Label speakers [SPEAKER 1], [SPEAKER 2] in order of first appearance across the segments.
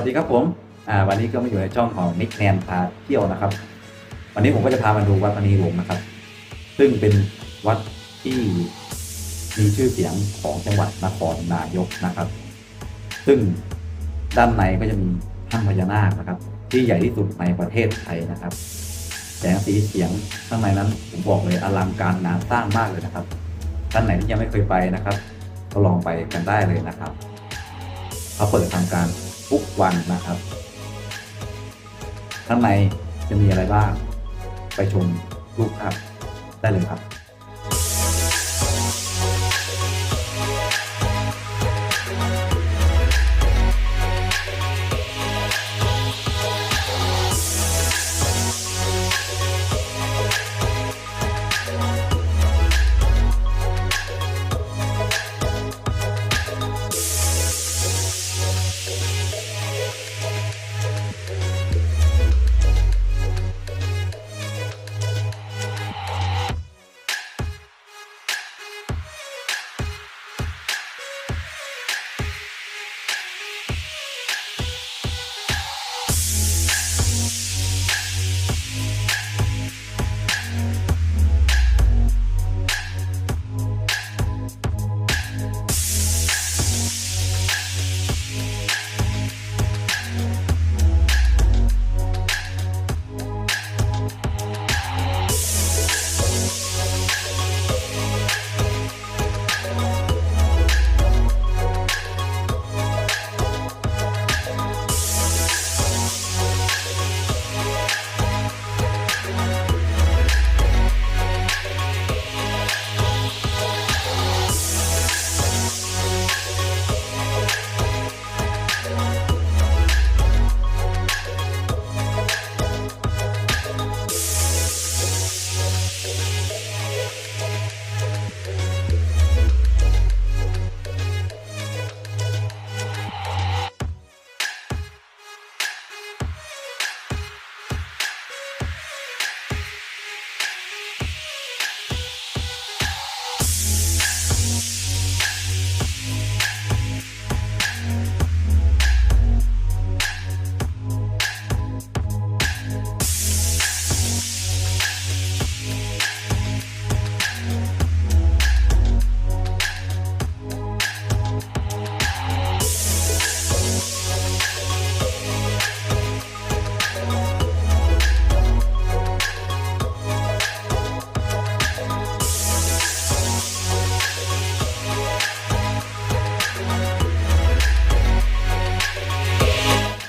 [SPEAKER 1] วัสดีครับผมอ่าวันนี้ก็มาอยู่ในช่องของนิกแนนพาเที่ยวนะครับ วันนี้ผมก็จะพามาดูวัดพนีหลวงนะครับ ซึ่งเป็นวัดที่มีชื่อเสียงของจังหวัดนครนายกนะครับ ซึ่งด้านในก็จะมีถ้ำพญานาคนะครับ ที่ใหญ่ที่สุดในประเทศไทยนะครับแสงสีเสียงข้างในนั้นผมบอกเลยอลังการงานสร้างมากเลยนะครับท่านไหนที่ยังไม่เคยไปนะครับ ก็ลองไปกันได้เลยนะครับเขาเปิดทำการ ทุกวันนะครับ ข้างในจะมีอะไรบ้าง ไปชมรูปภาพได้เลยครับ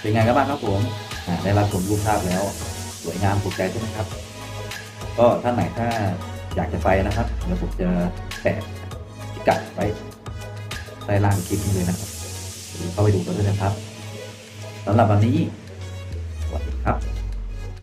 [SPEAKER 1] เป็นไงกันบ้างครับผมได้รับชมรูปภาพแล้ว สวยงามถูกใจใช่ไหมครับ ก็ท่านไหนถ้าอยากจะไปนะครับเดี๋ยวผมจะแปะพิกัดไว้ใต้ล่างคลิปนี้เลยนะครับเดี๋ยวเข้าไปดูกันด้วยนะครับสำหรับวันนี้สวัสดีครับ